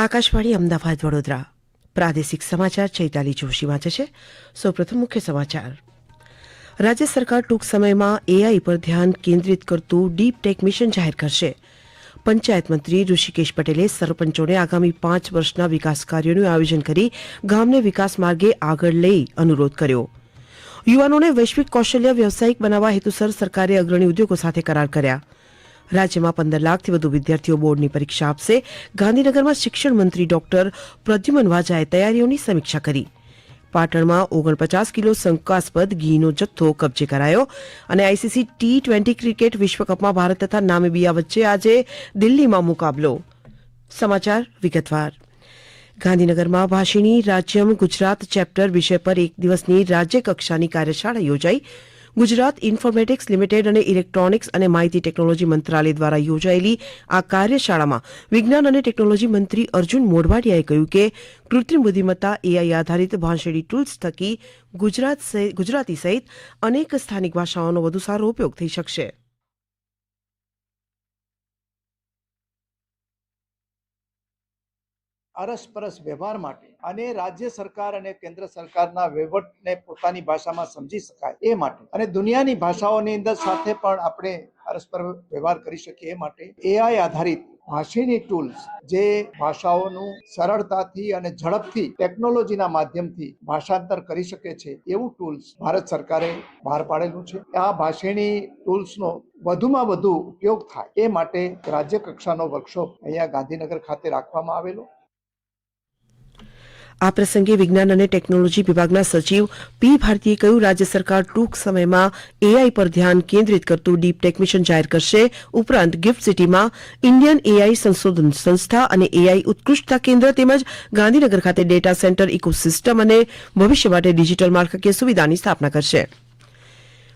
આકાશવાણી અમદાવાદ વડોદરા. પ્રાદેશિક સમાચાર ચૈતાલી જોશી વાંચે છે. સૌપ્રથમ મુખ્ય સમાચાર. રાજ્ય સરકાર ટૂંક સમયમાં એઆઈ પર ધ્યાન કેન્દ્રિત કરતું ડીપ ટેક મિશન જાહેર કરશે. પંચાયત મંત્રી ઋષિકેશ પટેલે સરપંચોને આગામી પાંચ વર્ષના વિકાસ કાર્યોનું આયોજન કરી ગામને વિકાસ માર્ગે આગળ લઈ અનુરોધ કર્યો. યુવાનોને વૈશ્વિક કૌશલ્ય વ્યવસાયિક બનાવવા હેતુસર સરકારે અગ્રણી ઉદ્યોગો સાથે કરાર કર્યા. રાજ્યમાં પંદર લાખથી વધુ વિદ્યાર્થીઓ બોર્ડની પરીક્ષા આપશે. ગાંધીનગરમાં શિક્ષણ મંત્રી ડોક્ટર પ્રદ્યુમન વાજાએ તૈયારીઓની સમીક્ષા કરી. પાટણમાં ઓગણપચાસ કિલો શંકાસ્પદ ઘીનો જથ્થો કબજે કરાયો અને આઈસીસી ટી ટ્વેન્ટી ક્રિકેટ વિશ્વકપમાં ભારત તથા નામિબિયા વચ્ચે આજે દિલ્હીમાં મુકાબલો. સમાચાર વિગતવાર. ગાંધીનગરમાં ભાષિણી રાજ્યમ ગુજરાત ચેપ્ટર વિષય પર એક દિવસની રાજ્ય કક્ષાની કાર્યશાળા યોજાઈ. ગુજરાત ઇન્ફોર્મેટિક્સ લિમિટેડ અને ઇલેક્ટ્રોનિક્સ અને માહિતી ટેકનોલોજી મંત્રાલય દ્વારા યોજાયેલી આ કાર્યશાળામાં વિજ્ઞાન અને ટેકનોલોજી મંત્રી અર્જુન મોઢવાડિયાએ કહ્યું કે કૃત્રિમ બુદ્ધિમત્તા એઆઈ આધારિત ભાષણી ટૂલ્સ થકી ગુજરાત ગુજરાતી સહિત અનેક સ્થાનિક ભાષાઓનો વધુ સારો ઉપયોગ થઈ શકશે. અરસપરસ વ્યવહાર માટે અને રાજ્ય સરકાર અને કેન્દ્ર સરકારના વહીવટને પોતાની ભાષામાં સમજી શકાય એ માટે. અને દુનિયાની ભાષાઓની અંદર સાથે પણ આપણે પરસ્પર વ્યવહાર કરી શકીએ એ માટે એઆઈ આધારિત ભાષીની ટૂલ્સ જે ભાષાઓનું સરળતાથી અને ઝડપથી ટેકનોલોજીના માધ્યમથી ભાષાંતર કરી શકે છે એવું ટૂલ્સ ભારત સરકારે બહાર પાડેલું છે. આ ભાષીની ટૂલ્સનો વધુમાં વધુ ઉપયોગ થાય એ માટે રાજ્ય કક્ષાનો વર્કશોપ અહીંયા ગાંધીનગર ખાતે રાખવામાં આવેલો. આ પ્રસંગે વિજ્ઞાન અને ટેકનોલોજી વિભાગના સચિવ પી ભારતીએ કહ્યું, રાજ્ય સરકાર ટૂંક સમયમાં એઆઈ પર ધ્યાન કેન્દ્રિત કરતું ડીપ ટેક જાહેર કરશે. ઉપરાંત ગિફ્ટ સિટીમાં ઇન્ડિયન એઆઈ સંશોધન સંસ્થા અને એઆઈ ઉત્કૃષ્ટતા કેન્દ્ર તેમજ ગાંધીનગર ખાતે ડેટા સેન્ટર ઇકોસિસ્ટમ અને ભવિષ્ય માટે ડિજિટલ માળખાકીય સુવિધાની સ્થાપના કરશે.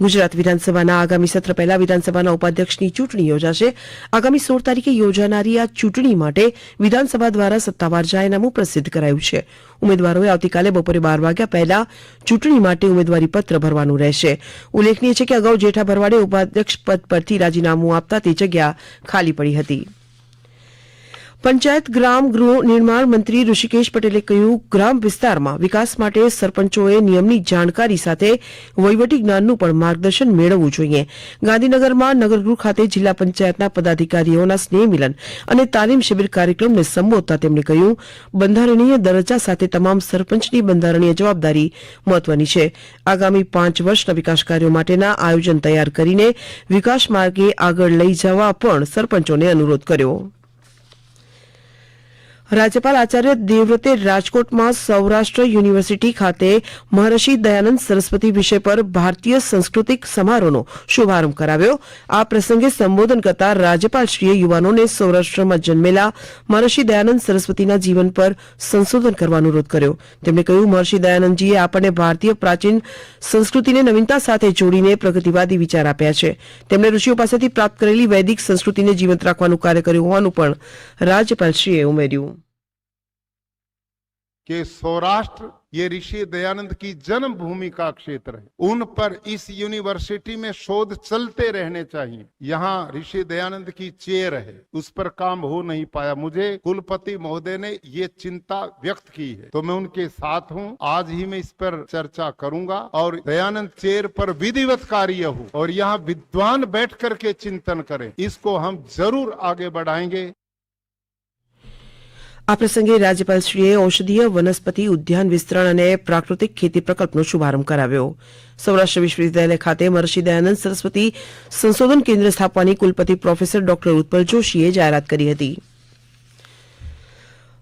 ગુજરાત વિધાનસભાના આગામી સત્ર પહેલા વિધાનસભાના ઉપાધ્યક્ષની ચૂંટણી યોજાશે. આગામી સોળ તારીખે યોજાનારી આ ચૂંટણી માટે વિધાનસભા દ્વારા સત્તાવાર જાહેરનામું પ્રસિદ્ધ કરાયું છે. ઉમેદવારોએ આવતીકાલે બપોરે બાર વાગ્યા પહેલા ચૂંટણી માટે ઉમેદવારી પત્ર ભરવાનું રહેશે. ઉલ્લેખનીય છે કે અગાઉ જેઠા ભરવાડે ઉપાધ્યક્ષ પદ પરથી રાજીનામું આપતા તે જગ્યા ખાલી પડી હતી. પંચાયત ગ્રામ ગૃહ નિર્માણ મંત્રી ઋષિકેશ પટેલે કહ્યું, ગ્રામ વિસ્તારમાં વિકાસ માટે સરપંચોએ નિયમની જાણકારી સાથે વહીવટી જ્ઞાનનું પણ માર્ગદર્શન મેળવવું જોઈએ. ગાંધીનગરમાં નગરગૃહ ખાતે જિલ્લા પંચાયતના પદાધિકારીઓના સ્નેહ મિલન અને તાલીમ શિબિર કાર્યક્રમને સંબોધતા તેમણે કહ્યું, બંધારણીય દરજ્જા સાથે તમામ સરપંચની બંધારણીય જવાબદારી મહત્વની છે. આગામી પાંચ વર્ષના વિકાસ કાર્યો માટેના આયોજન તૈયાર કરીને વિકાસ માર્ગે આગળ લઈ જવા પણ સરપંચોને અનુરોધ કર્યો. રાજ્યપાલ આચાર્ય દેવવ્રતે રાજકોટમાં સૌરાષ્ટ્ર યુનિવર્સિટી ખાતે મહર્ષિ દયાનંદ સરસ્વતી વિષય પર ભારતીય સાંસ્કૃતિક સમારોહનો શુભારંભ કરાવ્યો. આ પ્રસંગે સંબોધન કરતા રાજ્યપાલશ્રીએ યુવાનોને સૌરાષ્ટ્રમાં જન્મેલા મહર્ષિ દયાનંદ સરસ્વતીના જીવન પર સંશોધન કરવાનો અનુરોધ કર્યો. તેમણે કહ્યું, મહર્ષિ દયાનંદજીએ આપણને ભારતીય પ્રાચીન સંસ્કૃતિને નવીનતા સાથે જોડીને પ્રગતિવાદી વિચાર આપ્યા છે. તેમણે ઋષિઓ પાસેથી પ્રાપ્ત કરેલી વૈદિક સંસ્કૃતિને જીવંત રાખવાનું કાર્ય કર્યું હોવાનું પણ રાજ્યપાલશ્રીએ ઉમેર્યું. कि सौराष्ट्र ये ऋषि दयानंद की जन्म भूमि का क्षेत्र है। उन पर इस यूनिवर्सिटी में शोध चलते रहने चाहिए। यहाँ ऋषि दयानंद की चेयर है। उस पर काम हो नहीं पाया। मुझे कुलपति महोदय ने ये चिंता व्यक्त की है। तो मैं उनके साथ हूँ। आज ही मैं इस पर चर्चा करूँगा और दयानंद चेयर पर विधिवत कार्य हो और यहाँ विद्वान बैठ करके चिंतन करें। इसको हम ज़रूर आगे बढ़ाएँगे। આ પ્રસંગે રાજ્યપાલશ્રીએ ઔષધીય વનસ્પતિ ઉદ્યાન વિસ્તરણ અને પ્રાકૃતિક ખેતી પ્રકલ્પનો શુભારંભ કરાવ્યો. સૌરાષ્ટ્ર વિશ્વવિદ્યાલય ખાતે મહર્ષિ દયાનંદ સરસ્વતી સંશોધન કેન્દ્ર સ્થાપવાની કુલપતિ પ્રોફેસર ડોક્ટર ઉત્પલ જોશીએ જાહેરાત કરી હતી.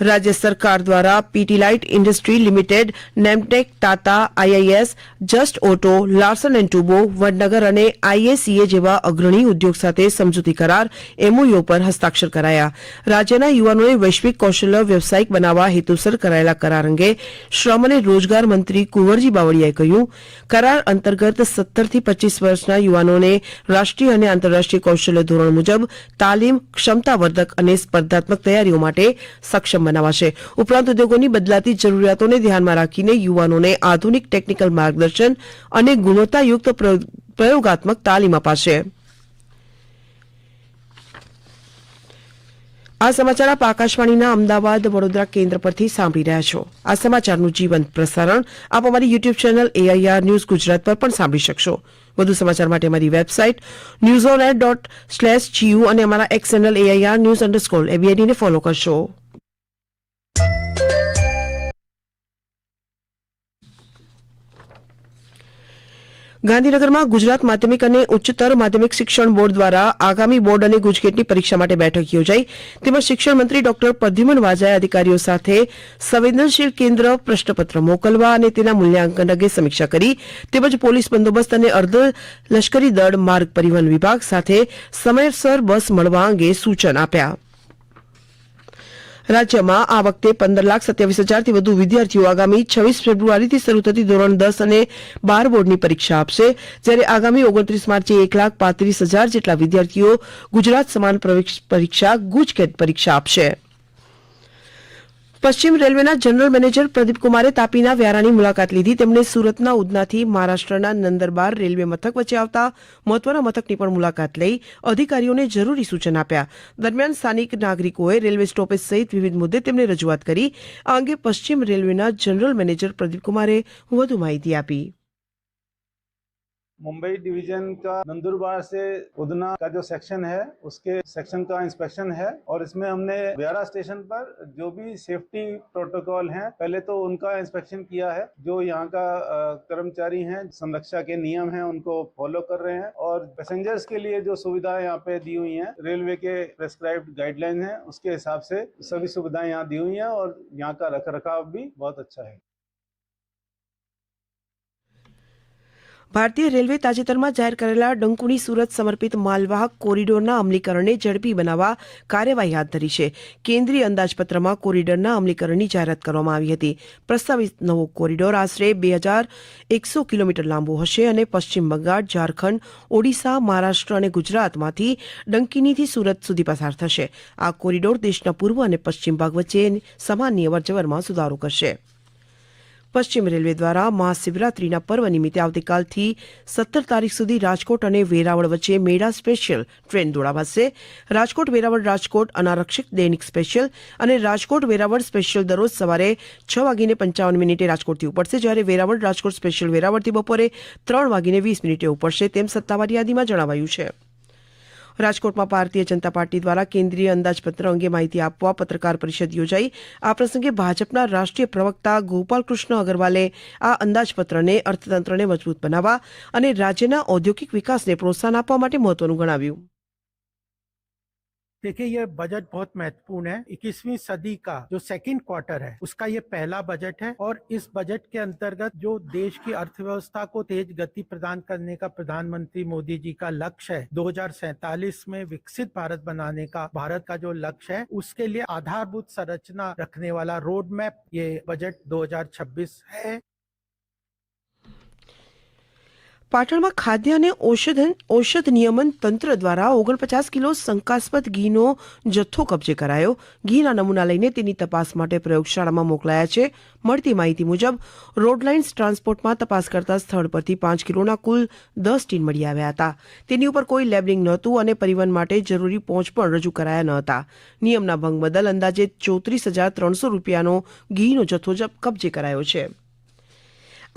રાજ્ય સરકાર દ્વારા પીટીલાઇટ industry limited, નેમટેક, Tata, IIS, just auto, Larsen and Toubro, Vadnagar અને આઈએસીએ જેવા અગ્રણી ઉદ્યોગ સાથે સમજૂતી કરાર એમઓયુ પર હસ્તાક્ષર કરાયા. રાજ્યના યુવાનોને વૈશ્વિક કૌશલ્ય વ્યવસાયિક બનાવવા હેતુસર કરાયેલા કરાર અંગે શ્રમ અને રોજગાર મંત્રી કુંવરજી બાવળીયાએ કહ્યું, કરાર અંતર્ગત સત્તરથી પચીસ વર્ષના યુવાનોને રાષ્ટ્રીય અને આંતરરાષ્ટ્રીય કૌશલ્ય ધોરણ મુજબ તાલીમ, ક્ષમતાવર્ધક અને સ્પર્ધાત્મક તૈયારીઓ માટે સક્ષમ બનાવાશે ઉપરાંત ઉદ્યોગોની બદલાતી જરૂરિયાતોને ધ્યાનમાં રાખીને યુવાનોને આધુનિક ટેકનિકલ માર્ગદર્શન અને ગુણવત્તાયુક્ત પ્રયોગ- પ્રયોગાત્મક તાલીમ અપાશે. આ સમાચાર આપ આકાશવાણીના અમદાવાદ વડોદરા કેન્દ્ર પરથી સાંભળી રહ્યા છો. આ સમાચારનું જીવંત પ્રસારણ આપ અમારી YouTube channel AIR news Gujarat પર પણ સાંભળી શકશો. વધુ સમાચાર માટે અમારી website news on at dot slash GU અને અમારા X channel AIR news underscore એબીઆઈડીને follow કરશો. ગાંધીનગરમાં ગુજરાત માધ્યમિક અને ઉચ્ચતર માધ્યમિક શિક્ષણ બોર્ડ દ્વારા આગામી બોર્ડ અને ગુજકેટની પરીક્ષા માટે બેઠક યોજાઈ. તેમજ શિક્ષણ મંત્રી ડોક્ટર પ્રદ્યુમન વાજાએ અધિકારીઓ સાથે સંવેદનશીલ કેન્દ્ર પ્રશ્નપત્ર મોકલવા અને તેના મૂલ્યાંકન અંગે સમીક્ષા કરી. તેમજ પોલીસ બંદોબસ્ત અને અર્ધ લશ્કરી દળ માર્ગ પરિવહન વિભાગ સાથે સમયસર બસ મળવા અંગે સૂચન આપ્યા. રાજ્યમાં આ વખતે પંદર લાખ સત્યાવીસ હજારથી વધુ વિદ્યાર્થીઓ આગામી છવ્વીસ ફેબ્રુઆરીથી શરૂ થતી ધોરણ દસ અને બાર બોર્ડની પરીક્ષા આપશે, જ્યારે આગામી ઓગણત્રીસ માર્ચે એક લાખ પાંત્રીસ હજાર જેટલા વિદ્યાર્થીઓ ગુજરાત સમાન પરીક્ષા ગુજકેટ પરીક્ષા આપશે. પશ્ચિમ રેલવેના જનરલ મેનેજર પ્રદીપ કુમારે તાપીના વ્યારાની મુલાકાત લીધી. તેમણે સુરતના ઉધનાથી મહારાષ્ટ્રના નંદરબાર રેલવે મથક વચ્ચે આવતા મહત્વના મથકની પણ મુલાકાત લઈ અધિકારીઓને જરૂરી સૂચન આપ્યા. દરમિયાન સ્થાનિક નાગરિકોએ રેલવે સ્ટોપેજ સહિત વિવિધ મુદ્દે તેમને રજૂઆત કરી. આ અંગે પશ્ચિમ રેલવેના જનરલ મેનેજર પ્રદીપ કુમારે વધુ માહિતી આપી. मुंबई डिवीज़न का नंदुरबार से उदना का जो सेक्शन है, उसके सेक्शन का इंस्पेक्शन है और इसमें हमने व्यारा स्टेशन पर जो भी सेफ्टी प्रोटोकॉल हैं, पहले तो उनका इंस्पेक्शन किया है। जो यहाँ का कर्मचारी हैं, संरक्षा के नियम हैं, उनको फॉलो कर रहे हैं और पैसेंजर्स के लिए जो सुविधाएँ यहाँ पे दी हुई हैं, रेलवे के प्रेस्क्राइब्ड गाइडलाइन है, उसके हिसाब से सभी सुविधाएँ यहाँ दी हुई हैं और यहाँ का रख रखाव भी बहुत अच्छा है। ભારતીય રેલવે તાજેતરમાં જાહેર કરેલા ડંકુની સુરત સમર્પિત માલવાહક કોરિડોરના અમલીકરણને ઝડપી બનાવવા કાર્યવાહી હાથ ધરી છે. કેન્દ્રીય અંદાજપત્રમાં કોરિડોરના અમલીકરણની જાહેરાત કરવામાં આવી હતી. પ્રસ્તાવિત નવો કોરિડોર આશરે બે હજાર એકસો કિલોમીટર લાંબો હશે અને પશ્ચિમ બંગાળ, ઝારખંડ, ઓડિશા, મહારાષ્ટ્ર અને ગુજરાતમાંથી ડંકીનીથી સુરત સુધી પસાર થશે. આ કોરિડોર દેશના પૂર્વ અને પશ્ચિમ ભાગ વચ્ચે સામાન્ય અવરજવરમાં સુધારો કરશે. પશ્ચિમ રેલવે દ્વારા મહાશિવરાત્રીના પર્વ નિમિત્તે આવતીકાલથી સત્તર તારીખ સુધી રાજકોટ અને વેરાવળ વચ્ચે મેળા સ્પેશિયલ ટ્રેન દોડાવાશે. રાજકોટ, વેરાવળ, રાજકોટ અનારક્ષિત દૈનિક સ્પેશિયલ અને રાજકોટ, વેરાવળ સ્પેશિયલ દરરોજ સવારે છ વાગીને પંચાવન મિનિટે રાજકોટથી ઉપડશે. જ્યારે વેરાવળ, રાજકોટ સ્પેશિયલ વેરાવળથી બપોરે ત્રણ વાગીને વીસ મિનિટે ઉપડશે તેમ સત્તાવાર યાદીમાં જણાવાયું છે. રાજકોટમાં ભારતીય જનતા પાર્ટી દ્વારા કેન્દ્રીય અંદાજપત્ર અંગે માહિતી આપવા પત્રકાર પરિષદ યોજાઈ. આ પ્રસંગે ભાજપના રાષ્ટ્રીય પ્રવક્તા ગોપાલકૃષ્ણ અગરવાલે આ અંદાજપત્રને અર્થતંત્રને મજબૂત બનાવવા અને રાજ્યના ઔદ્યોગિક વિકાસને પ્રોત્સાહન આપવા માટે મહત્વનું ગણાવ્યું. देखिए, ये बजट बहुत महत्वपूर्ण है। 21वीं सदी का जो सेकंड क्वार्टर है, उसका ये पहला बजट है और इस बजट के अंतर्गत जो देश की अर्थव्यवस्था को तेज गति प्रदान करने का प्रधानमंत्री मोदी जी का लक्ष्य है 2047 में विकसित भारत बनाने का, भारत का जो लक्ष्य है, उसके लिए आधारभूत संरचना रखने वाला रोड मैप ये बजट 2026 है। પાટણમાં ખાદ્ય અને ઔષધ ઔષધ નિયમન તંત્ર દ્વારા ઓગણપચાસ કિલો શંકાસ્પદ ઘીનો જથ્થો કબજે કરાયો. ઘીના નમૂના લઈને તેની તપાસ માટે પ્રયોગશાળામાં મોકલાયા છે. મળતી માહિતી મુજબ, રોડલાઇન્સ ટ્રાન્સપોર્ટમાં તપાસ કરતા સ્થળ પરથી પાંચ કિલોના કુલ દસ ટીન મળી આવ્યા હતા. તેની ઉપર કોઈ લેબલિંગ નહોતું અને પરિવહન માટે જરૂરી પહોંચ પણ રજૂ કરાયા ન હતા. નિયમના ભંગ બદલ અંદાજે ચોત્રીસ હજાર ત્રણસો રૂપિયાનો ઘીનો જથ્થો કબજે કરાયો છે.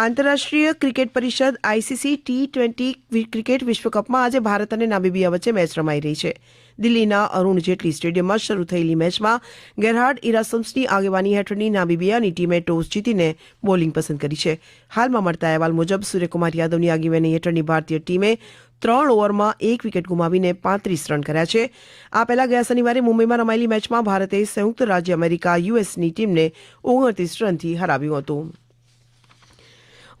આંતરરાષ્ટ્રીય ક્રિકેટ પરિષદ આઈસીસી ટી ટ્વેન્ટી ક્રિકેટ વિશ્વકપમાં આજે ભારત અને નામીબિયા વચ્ચે મેચ રમાઈ રહી છે. દિલ્હીના અરુણ જેટલી સ્ટેડિયમમાં શરૂ થયેલી મેચમાં ગેરહાર્ડ ઇરાસમ્સની આગેવાની હેઠળની નાબીબિયાની ટીમે ટોસ જીતીને બોલિંગ પસંદ કરી છે. હાલમાં મળતા અહેવાલ મુજબ સૂર્યકુમાર યાદવની આગેવાની હેઠળની ભારતીય ટીમે ત્રણ ઓવરમાં એક વિકેટ ગુમાવીને પાંત્રીસ રન કર્યા છે. આ પહેલા ગયા શનિવારે મુંબઈમાં રમાયેલી મેચમાં ભારતે સંયુક્ત રાજ્ય અમેરિકા યુએસની ટીમને ઓગણત્રીસ રનથી હરાવ્યું હતું.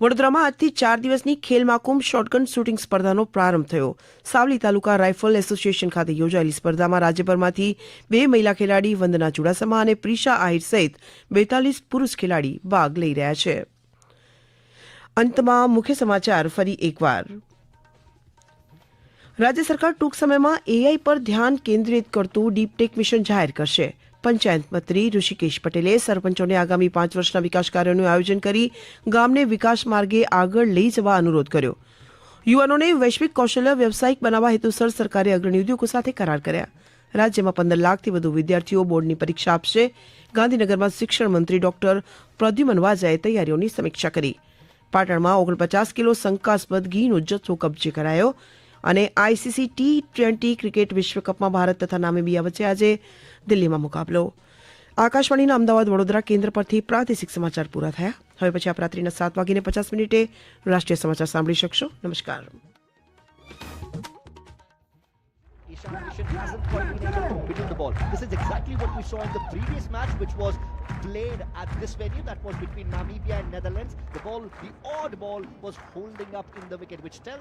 વડોદરામાં આજથી ચાર દિવસની ખેલ મહાકુંભ શોટગન શૂટિંગ સ્પર્ધાનો પ્રારંભ થયો. સાવલી તાલુકા રાઇફલ એસોસિએશન ખાતે યોજાયેલી સ્પર્ધામાં રાજ્યભરમાંથી બે મહિલા ખેલાડી વંદના ચુડાસમા અને પ્રિશા આહિર સહિત બેતાલીસ પુરુષ ખેલાડી ભાગ લઈ રહ્યા છે. અંતમાં મુખ્ય સમાચાર ફરી એકવાર. રાજ્ય સરકાર ટૂંક સમયમાં એઆઈ પર ધ્યાન કેન્દ્રિત કરતું ડીપટેક મિશન જાહેર કરશે. પંચાયત મંત્રી ઋષિકેશ પટેલે સરપંચોને આગામી પાંચ વર્ષના વિકાસ કાર્યોનું આયોજન કરી ગામને વિકાસ માર્ગે આગળ લઈ જવા અનુરોધ કર્યો. યુવાનોને વૈશ્વિક કૌશલ્ય વ્યવસાયિક બનાવવા હેતુસર સરકારે અગ્રણી ઉદ્યોગો સાથે કરાર કર્યા. રાજ્યમાં પંદર લાખથી વધુ વિદ્યાર્થીઓ બોર્ડની પરીક્ષા આપશે. ગાંધીનગરમાં શિક્ષણ મંત્રી ડોક્ટર પ્રદ્યુમન વાજાએ તૈયારીઓની સમીક્ષા કરી. પાટણમાં ઓગણપચાસ કિલો શંકાસ્પદ ઘીનો જથ્થો કબજે કરાયો. અને આઈસીસી ટી ટ્વેન્ટી ક્રિકેટ વિશ્વકપમાં ભારત તથા નામીબિયા વચ્ચે આજે દિલ્હીમાં મુકાબલો આકાશવાણીના અમદાવાદ વડોદરા કેન્દ્ર પરથી પ્રાદેશિક સમાચાર પૂરા થયા હવે પછી આપ રાત્રિના સાત વાગીને પચાસ મિનિટે રાષ્ટ્રીય સમાચાર સાંભળી શકશો નમસ્કાર played at this venue. That was between Namibia and Netherlands. The ball, the odd ball, was holding up in the wicket, which tells.